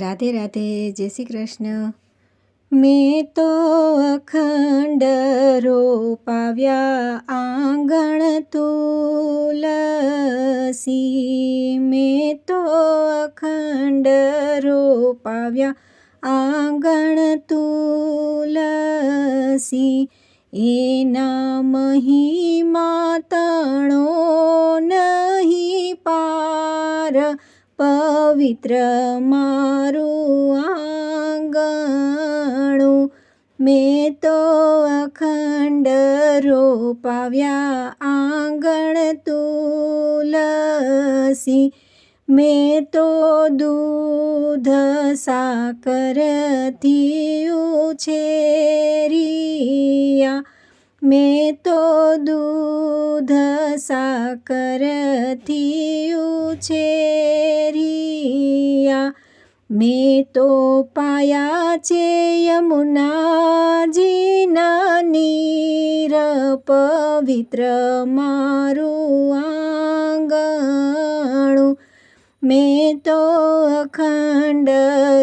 રાધે રાધે, જય શ્રી કૃષ્ણ. મેં તો અખંડ રોપાવ્યા આંગણ તુલસી. મેં તો અખંડ રોપાવ્યા આંગણ તુલસી. એના મહિમા તણો નહીં પાર પવિત્ર મારું આંગણું. મેં તો અખંડ રોપાવ્યા આંગણ તુલસી. મેં તો દૂધ સાકરથી ઉછેરિયા. મેં તો દૂધ સાકરથી ઉછેરિયા મેં તો પાયા છે યમુનાજીના નીર પવિત્ર મારું આંગણું. મેં તો અખંડ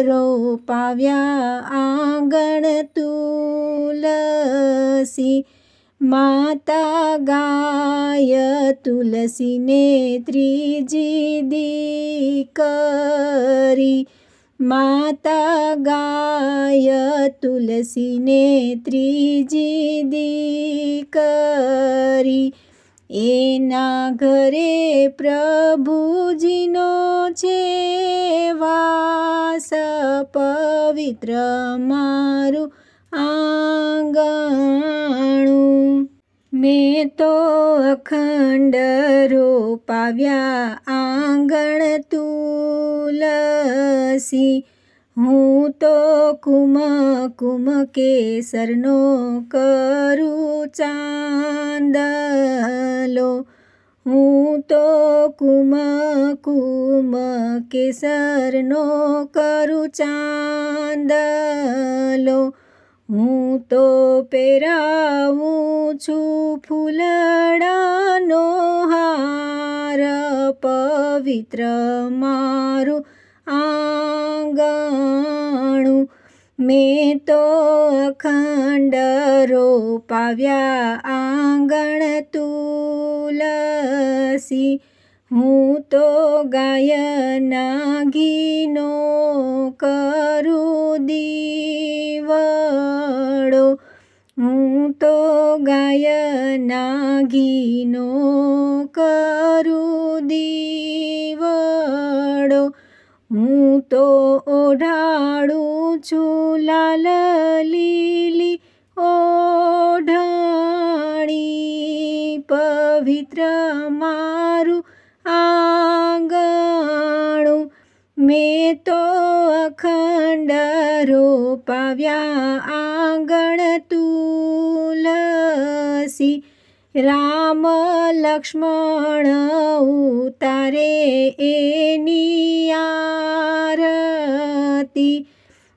રોપાવ્યા આંગણ તુલસી. માતા ગાય તુલસીને ત્રીજી દીકરી. માતા ગાય તુલસીને ત્રીજી દીકરી. એના ઘરે પ્રભુજીનો છે વાસ, પવિત્ર મારું આંગણું. મેં તો અખંડ રોપાવ્યા આંગણ તુલસી. હું તો કુમ કુમ કેસરનો કરું ચાંદલો. હું તો કુમ કુમ કેસરનો કરું ચાંદલો. હું તો પહેરાવું છું ફૂલડાનો હાર, પવિત્ર મારું આંગણું. મેં તો અખંડ રોપાવ્યા આંગણ તુલસી. હું તો ગાયના ઘીનો કરું દીવડો ગાયના ઘીનો કરું દીવડો હું તો ઓઢાડું છું લાલ લીલી ઓઢાણી પવિત્ર મારું આંગણું મેં તો અખંડ રોપાવ્યા આંગણ તુલસી રામ લક્ષ્મણ, ઉતારે એની આરતી.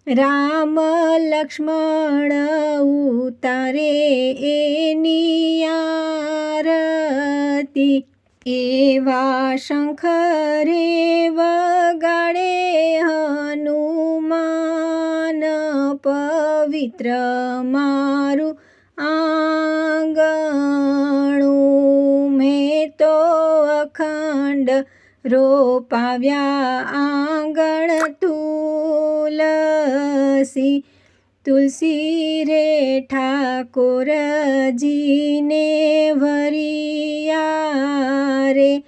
રામ લક્ષ્મણ, ઉતારે એની આરતી. એવા શંખરે વગાડે હનુમાન પવિત્ર મારું આંગણું મેં તો અખંડ રોપાવ્યા. આંગણ તુલસી તુલસી રે ઠાકોરજીને વરિયા રે.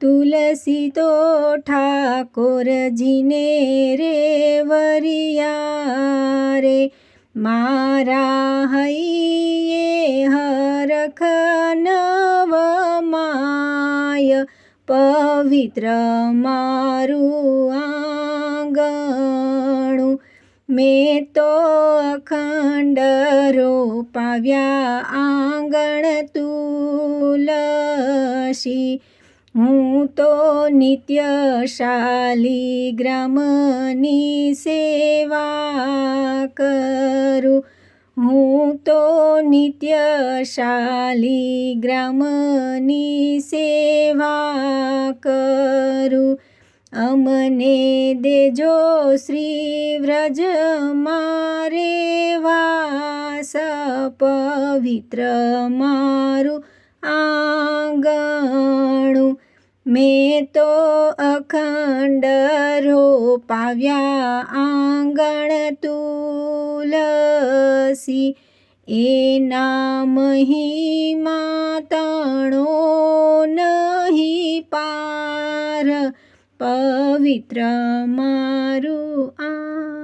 તુલસી તો ઠાકોરજીને રે વરિયા રે. મારા હૈયે હરખ નવમાય પવિત્ર મારું આંગણું મેં તો અખંડ રોપાવ્યા આંગણ તુલસી હું તો નિત્યશાલી ગ્રામની સેવા કરું. હું તો નિત્યશાલી ગ્રામની સેવા કરું. અમને દેજો શ્રી વ્રજ મારે વાસ પવિત્ર મારું આંગણું મેં તો અખંડ રોપાવ્યા. આંગણ તુલસી એના મહિમા તણો નહીં પાર. પવિત્ર મારું આ